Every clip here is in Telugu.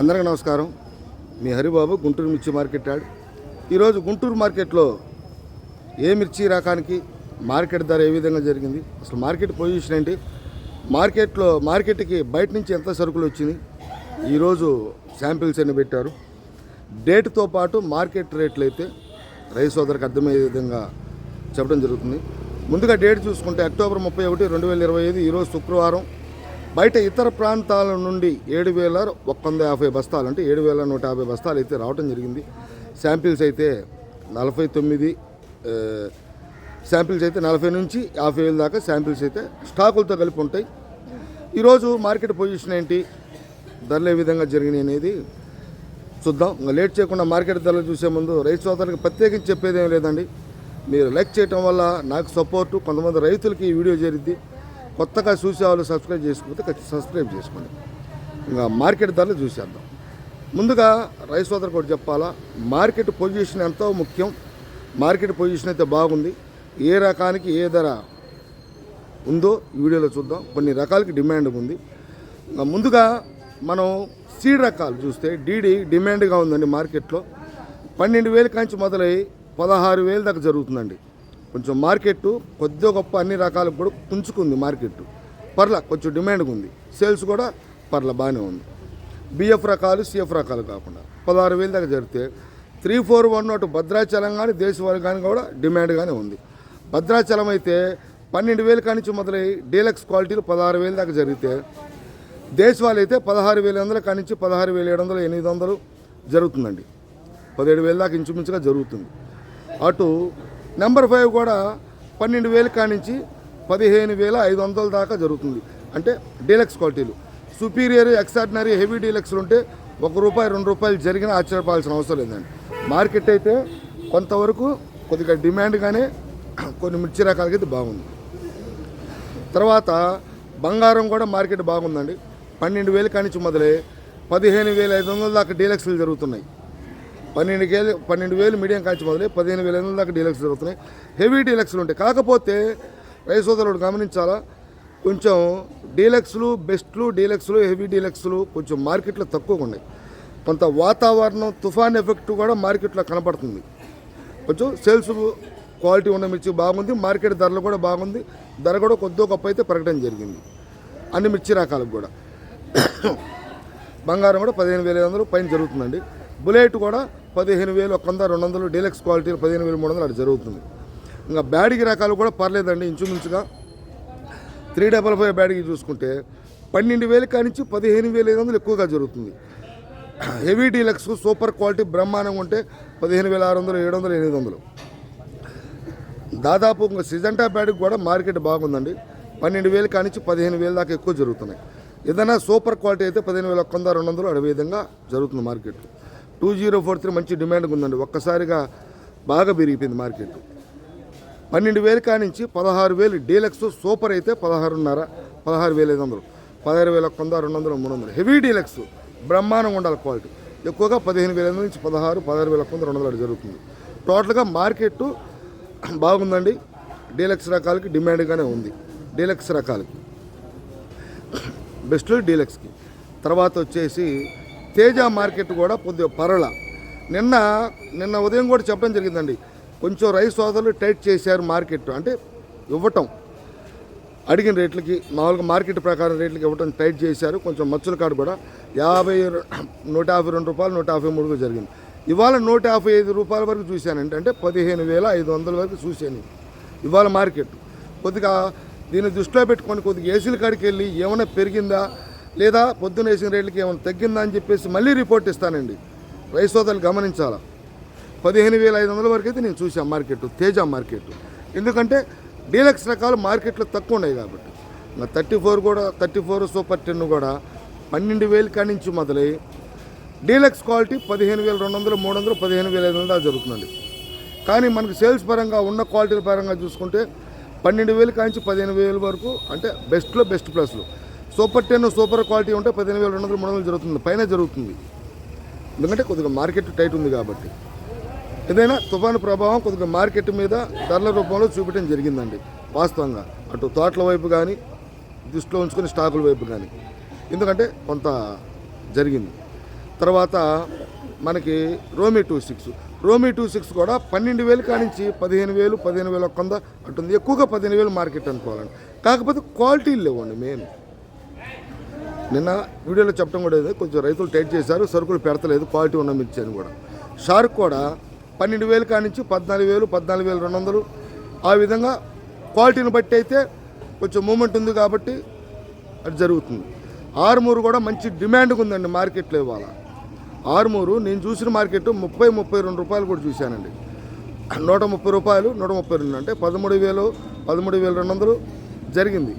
అందరికీ నమస్కారం. మీ హరిబాబు గుంటూరు మిర్చి మార్కెట్ యాడ్. ఈరోజు గుంటూరు మార్కెట్లో ఏ మిర్చి రకానికి మార్కెట్ ధర ఏ విధంగా జరిగింది? అసలు మార్కెట్ పొజిషన్ ఏంటి? మార్కెట్లో మార్కెట్కి బయట నుంచి ఎంత సరుకులు వచ్చింది? ఈరోజు శాంపిల్స్ అన్ని పెట్టారు. డేట్తో పాటు మార్కెట్ రేట్లు అయితే రైతు సోదరికి అర్థమయ్యే విధంగా చెప్పడం జరుగుతుంది. ముందుగా డేట్ చూసుకుంటే అక్టోబర్ ముప్పై ఒకటి రెండు వేల ఇరవై ఐదు ఈరోజు శుక్రవారం. బయట ఇతర ప్రాంతాల నుండి ఏడు వేల ఒక వంద యాభై బస్తాలు అంటే ఏడు వేల నూట యాభై బస్తాలు అయితే రావడం జరిగింది. శాంపిల్స్ అయితే నలభై తొమ్మిది శాంపిల్స్ అయితే నలభై నుంచి యాభై వేల దాకా శాంపిల్స్ అయితే స్టాకులతో కలిపి ఉంటాయి. ఈరోజు మార్కెట్ పొజిషన్ ఏంటి? ధరలు ఏ విధంగా జరిగినాయి అనేది చూద్దాం. ఇంకా లేట్ చేయకుండా మార్కెట్ ధరలు చూసే ముందు రైతు సోదరులకు ప్రత్యేకించి చెప్పేది ఏం లేదండి. మీరు లైక్ చేయటం వల్ల నాకు సపోర్టు కొంతమంది రైతులకి ఈ వీడియో జరిగింది కొత్తగా చూసే వాళ్ళు సబ్స్క్రైబ్ చేసుకుంటే ఖచ్చితంగా సబ్స్క్రైబ్ చేసుకోండి. ఇంకా మార్కెట్ ధరలు చూసేద్దాం. ముందుగా రైస్ సోదరు కూడా చెప్పాలా? మార్కెట్ పొజిషన్ ఎంతో ముఖ్యం. మార్కెట్ పొజిషన్ అయితే బాగుంది. ఏ రకానికి ఏ ధర ఉందో ఈ వీడియోలో చూద్దాం. కొన్ని రకాలకి డిమాండ్ ఉంది. ఇంకా ముందుగా మనం సీడ్ రకాలు చూస్తే డీడీ డిమాండ్గా ఉందండి మార్కెట్లో పన్నెండు వేల కాంచి మొదలై పదహారు వేల దాకా జరుగుతుందండి. కొంచెం మార్కెట్ కొద్దిగా గొప్ప అన్ని రకాలకు కూడా పుంజుకుంది మార్కెట్ పర్ల కొంచెం డిమాండ్గా ఉంది సేల్స్ కూడా పర్ల బాగానే ఉంది. బిఎఫ్ రకాలు సిఎఫ్ రకాలు కాకుండా పదహారు వేల దాకా జరిగితే త్రీ ఫోర్ వన్ అటు భద్రాచలం కానీ దేశవాళి కానీ కూడా డిమాండ్గానే ఉంది. భద్రాచలం అయితే పన్నెండు వేలు కానించి మొదలై డీలక్స్ క్వాలిటీలు పదహారు వేలు దాకా జరిగితే దేశవాళి అయితే పదహారు వేల వందల కానించి పదహారు వేల ఏడు వందలు ఎనిమిది వందలు జరుగుతుందండి. పదిహేడు వేల దాకా ఇంచుమించుగా జరుగుతుంది. అటు నెంబర్ ఫైవ్ కూడా పన్నెండు వేల కానించి పదిహేను వేల ఐదు వందల దాకా జరుగుతుంది. అంటే డీలక్స్ క్వాలిటీలు. సుపీరియర్ ఎక్సార్డినరీ హెవీ డీలక్స్లు ఉంటే ఒక రూపాయి రెండు రూపాయలు జరిగినా ఆశ్చర్యపాల్సిన అవసరం లేదండి. మార్కెట్ అయితే కొంతవరకు కొద్దిగా డిమాండ్గానే కొన్ని మిర్చి రకాలకైతే బాగుంది. తర్వాత బంగారం కూడా మార్కెట్ బాగుందండి. పన్నెండు వేలు కానించి మొదలై పదిహేను వేల ఐదు వందల దాకా డీలక్స్లు జరుగుతున్నాయి. పన్నెండు వేలు పన్నెండు వేలు మీడియం కాల్చి మొదలై పదిహేను వేల ఎనిమిది వందల దాకా డీలక్స్ జరుగుతున్నాయి. హెవీ డీలక్స్లు ఉంటాయి. కాకపోతే రైతు సోదరుడు గమనించాలా? కొంచెం డీలక్స్లు బెస్ట్లు డీలక్స్లు హెవీ డీలక్స్లు కొంచెం మార్కెట్లో తక్కువగా ఉన్నాయి. కొంత వాతావరణం తుఫాన్ ఎఫెక్ట్ కూడా మార్కెట్లో కనపడుతుంది కొంచెం సేల్స్ క్వాలిటీ ఉన్న మిర్చి బాగుంది మార్కెట్ ధరలు కూడా బాగుంది ధర కూడా కొద్దిగా గొప్ప అయితే పెరగడం జరిగింది. అన్ని మిర్చి రకాలకు కూడా. బంగారం కూడా పదిహేను వేల ఐదు వందలు పైన జరుగుతుందండి. బుల్లెట్ కూడా పదిహేను వేలు కొంత వంద రెండు వందలు డీలక్స్ క్వాలిటీ పదిహేను వేలు మూడు వందలు అటు జరుగుతుంది. ఇంకా బ్యాడిగి రకాలు కూడా పర్లేదండి ఇంచుమించుగా. త్రీ డబల్ ఫైవ్ బ్యాడిగి చూసుకుంటే పన్నెండు వేలు కానించి పదిహేను వేల ఐదు వందలు ఎక్కువగా జరుగుతుంది. హెవీ డీలక్స్ సూపర్ క్వాలిటీ బ్రహ్మాండంగా ఉంటే పదిహేను వేల ఆరు వందలు ఏడు వందలు ఎనిమిది వందలు. దాదాపు ఇంకా సిజంటా బ్యాడ్కి కూడా మార్కెట్ బాగుందండి. పన్నెండు వేలు కానించి పదిహేను వేలు దాకా ఎక్కువ జరుగుతున్నాయి. ఏదైనా సూపర్ క్వాలిటీ అయితే పదిహేను వేల ఒక్క రెండు వందలు అదే విధంగా జరుగుతుంది market. Two zero four three మంచి డిమాండ్గా ఉందండి ఒక్కసారిగా బాగా పెరిగిపోయింది మార్కెట్. పన్నెండు వేలు కానించి పదహారు వేలు డీలక్స్ సూపర్ అయితే పదహారున్నర పదహారు వేల ఐదు వందలు పదహారు వేల ఒక్క వంద రెండు వందలు మూడు వందలు. హెవీ డీలక్స్ బ్రహ్మాండంగా ఉండాలి క్వాలిటీ. ఎక్కువగా పదిహేను వేల ఐదు నుంచి పదహారు పదహారు వేల కొందరు రెండు వందలు అటు జరుగుతుంది. టోటల్గా మార్కెట్ బాగుందండి. డీలక్స్ రకాలకి డిమాండ్గానే ఉంది. డీలక్స్ రకాలకి. బెస్ట్ డీలక్స్కి. తర్వాత వచ్చేసి తేజ మార్కెట్ కూడా కొద్దిగా పరల. నిన్న నిన్న ఉదయం కూడా చెప్పడం జరిగిందండి. కొంచెం రైస్ సోదరులు టైట్ చేశారు మార్కెట్ అంటే ఇవ్వటం. అడిగిన రేట్లకి మామూలుగా మార్కెట్ ప్రకారం రేట్లకి ఇవ్వటం టైట్ చేశారు. కొంచెం మచ్చుల కాడు కూడా యాభై నూట యాభై రెండు రూపాయలు నూట యాభై మూడుగా జరిగింది. ఇవాళ నూట యాభై ఐదు రూపాయల వరకు చూశానండి అంటే పదిహేను వేల ఐదు వందల వరకు చూశాను. ఇవాళ మార్కెట్. కొద్దిగా దీన్ని దృష్టిలో పెట్టుకొని కొద్దిగా ఏసీల కాడికి వెళ్ళి ఏమైనా పెరిగిందా? లేదా పొద్దున వేసిన రేట్లకి ఏమైనా తగ్గిందా అని చెప్పేసి మళ్ళీ రిపోర్ట్ ఇస్తానండి. రైస్ సోదరులు గమనించాలా? పదిహేను వేల ఐదు వందల వరకు అయితే నేను చూసాను మార్కెట్ తేజ మార్కెట్. ఎందుకంటే డీలక్స్ రకాలు మార్కెట్లో తక్కువ ఉన్నాయి కాబట్టి. థర్టీ ఫోర్ కూడా థర్టీ ఫోర్ సూపర్ టెన్ కూడా పన్నెండు వేలు నుంచి మొదలై డీలక్స్ క్వాలిటీ పదిహేను వేల రెండు వందలు మూడు వందలు పదిహేను వేల ఐదు వందలు జరుగుతుందండి. కానీ మనకు సేల్స్ పరంగా ఉన్న క్వాలిటీల పరంగా చూసుకుంటే పన్నెండు వేలు కాంచి పదిహేను వేల వరకు అంటే బెస్ట్లో బెస్ట్ ప్లస్లు సూపర్ టెన్ సూపర్ క్వాలిటీ ఉంటే పదిహేను వేల రెండు వందలు మూడు వందలు జరుగుతుంది. పైన జరుగుతుంది. ఎందుకంటే కొద్దిగా మార్కెట్ టైట్ ఉంది కాబట్టి. ఏదైనా తుఫాను ప్రభావం కొద్దిగా మార్కెట్ మీద ధరల రూపంలో చూపించడం జరిగిందండి. వాస్తవంగా. అటు తోటల వైపు కానీ దృష్టిలో ఉంచుకుని స్టాకుల వైపు కానీ ఎందుకంటే కొంత జరిగింది. తర్వాత మనకి రోమీ టూ సిక్స్. రోమీ టూ సిక్స్ కూడా పన్నెండు వేలు కానించి పదిహేను వేలు పదిహేను వేల కొంద అటుంది ఎక్కువగా పదిహేను వేలు మార్కెట్ అనుకోవాలండి. కాకపోతే క్వాలిటీలు లేవండి మెయిన్. నిన్న వీడియోలో చెప్పడం కూడా కొంచెం రైతులు టైట్ చేశారు సరుకులు పెడతలేదు క్వాలిటీ ఉన్న మిర్చి అని కూడా. షార్క్ కూడా పన్నెండు వేలు కానించి పద్నాలుగు వేలు పద్నాలుగు వేలు రెండు వందలు. ఆ విధంగా క్వాలిటీని బట్టి అయితే కొంచెం మూమెంట్ ఉంది కాబట్టి అది జరుగుతుంది. ఆరుమూరు కూడా మంచి డిమాండ్గా ఉందండి మార్కెట్లో ఇవాళ. ఆరుమూరు నేను చూసిన మార్కెట్ ముప్పై ముప్పై రెండు రూపాయలు కూడా చూశానండి. నూట ముప్పై రూపాయలు నూట ముప్పై రెండు అంటే పదమూడు వేలు పదమూడు వేల రెండు వందలు జరిగింది.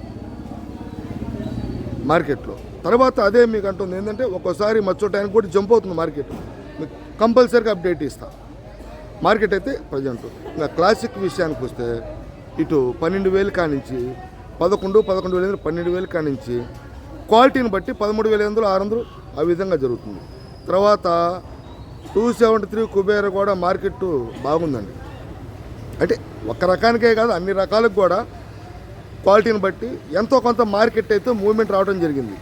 మార్కెట్లో. తర్వాత అదే మీకు అంటుంది ఏంటంటే ఒక్కోసారి మచ్చో టైంకి కూడా జంప్ అవుతుంది మార్కెట్. మీకు కంపల్సరీగా అప్డేట్ ఇస్తా. మార్కెట్ అయితే ప్రజెంట్. ఇంకా క్లాసిక్ విషయానికి వస్తే ఇటు పన్నెండు వేలు కానించి పదకొండు పదకొండు వేల పన్నెండు వేలు కానించి క్వాలిటీని బట్టి పదమూడు వేల ఎనిమిది ఆరు వందలు ఆ విధంగా జరుగుతుంది. తర్వాత టూ సెవెంటీ త్రీ కుబేర కూడా మార్కెట్ బాగుందండి. అంటే ఒక రకానికే కాదు అన్ని రకాలకు కూడా క్వాలిటీని బట్టి ఎంతో కొంత మార్కెట్ అయితే మూవ్మెంట్ రావడం జరిగింది.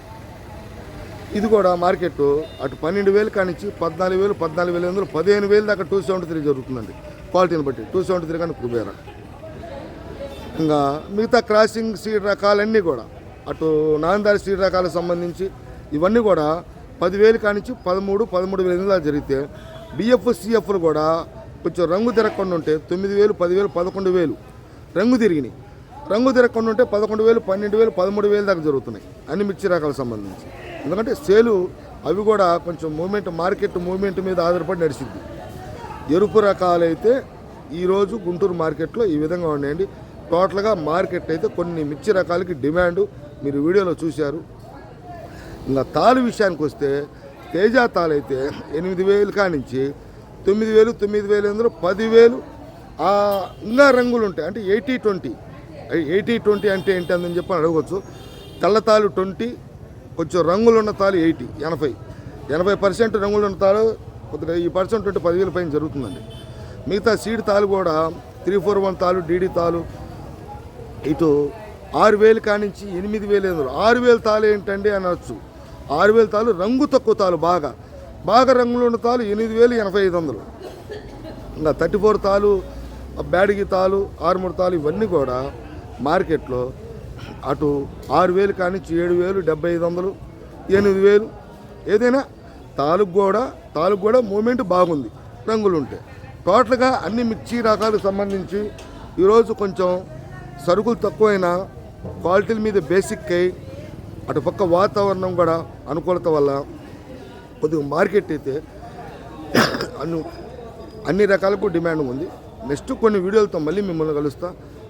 ఇది కూడా మార్కెట్ అటు పన్నెండు వేలు కానించి పద్నాలుగు వేలు పద్నాలుగు వేల ఎనిమిది పదిహేను వేలు దాకా టూ సెవెంటీ త్రీ జరుగుతుందండి. క్వాలిటీని బట్టి టూ సెవెంటీ త్రీ కానీ కుబేరా ఇంకా మిగతా క్రాసింగ్ సీడ్ రకాలన్నీ కూడా అటు నాందారి సీడ్ రకాలకు సంబంధించి ఇవన్నీ కూడా పదివేలు కానించి పదమూడు పదమూడు వేల ఎనిమిది జరిగితే బిఎఫ్ సిఎఫ్లు కూడా కొంచెం రంగు తిరగకుండా ఉంటే తొమ్మిది వేలు పదివేలు పదకొండు వేలు రంగు తిరిగినాయి. రంగు తిరగకుండా ఉంటే పదకొండు వేలు పన్నెండు వేలు పదమూడు వేలు దాకా జరుగుతున్నాయి. అన్ని మిర్చి రకాలకు సంబంధించి. ఎందుకంటే సేలు అవి కూడా కొంచెం మూమెంట్ మార్కెట్ మూమెంట్ మీద ఆధారపడి నడిచింది. ఎరుపు రకాలైతే ఈరోజు గుంటూరు మార్కెట్లో ఈ విధంగా ఉన్నాయండి. టోటల్గా మార్కెట్ అయితే కొన్ని మిర్చి రకాలకి డిమాండ్. మీరు వీడియోలో చూశారు. ఇంకా తాలు విషయానికి వస్తే తేజ తాలు అయితే ఎనిమిది వేలు కానించి తొమ్మిది వేలు తొమ్మిది వేలు ఎందులో పదివేలు ఇంకా రంగులు ఉంటాయి. అంటే ఎయిటీ ట్వంటీ. ఎయిటీ ట్వంటీ అంటే ఏంటి అని చెప్పి అడగవచ్చు. తెల్ల తాలు ట్వంటీ కొంచెం రంగులున్న తాలు ఎయిటీ ఎనభై. ఎనభై పర్సెంట్ రంగులున్న తాలు కొద్దిగా ఈ పర్సెంట్ ఉంటే పదివేల పైన జరుగుతుందండి. మిగతా సీడ్ తాలు కూడా త్రీ ఫోర్ వన్ తాలు డీడీ తాలు ఇటు ఆరు వేలు కానించి ఎనిమిది వేలు ఎందుకు ఆరు వేలు తాలు ఏంటండి అనొచ్చు. ఆరు వేలు తాలు రంగు తక్కువ తాలు బాగా. బాగా రంగులు ఉన్న తాలు ఎనిమిది వేలు ఎనభై ఐదు వందలు. ఇంకా థర్టీ ఫోర్ తాలు బ్యాడిగి తాలు ఆరుమూడు తాలు ఇవన్నీ కూడా మార్కెట్లో అటు ఆరు వేలు కానించి ఏడు వేలు డెబ్బై ఐదు వందలు ఎనిమిది వేలు. ఏదైనా తాలూకు కూడా తాలూకు కూడా మూమెంట్ బాగుంది రంగులు ఉంటాయి టోటల్గా అన్ని మిర్చి రకాలకు సంబంధించి ఈరోజు కొంచెం సరుకులు తక్కువైనా క్వాలిటీల మీద బేసిక్ అయి అటు పక్క వాతావరణం కూడా అనుకూలత వల్ల కొద్దిగా మార్కెట్ అయితే అన్ని అన్ని రకాలకు డిమాండ్ ఉంది. నెక్స్ట్ కొన్ని వీడియోలతో మళ్ళీ మిమ్మల్ని కలుస్తా.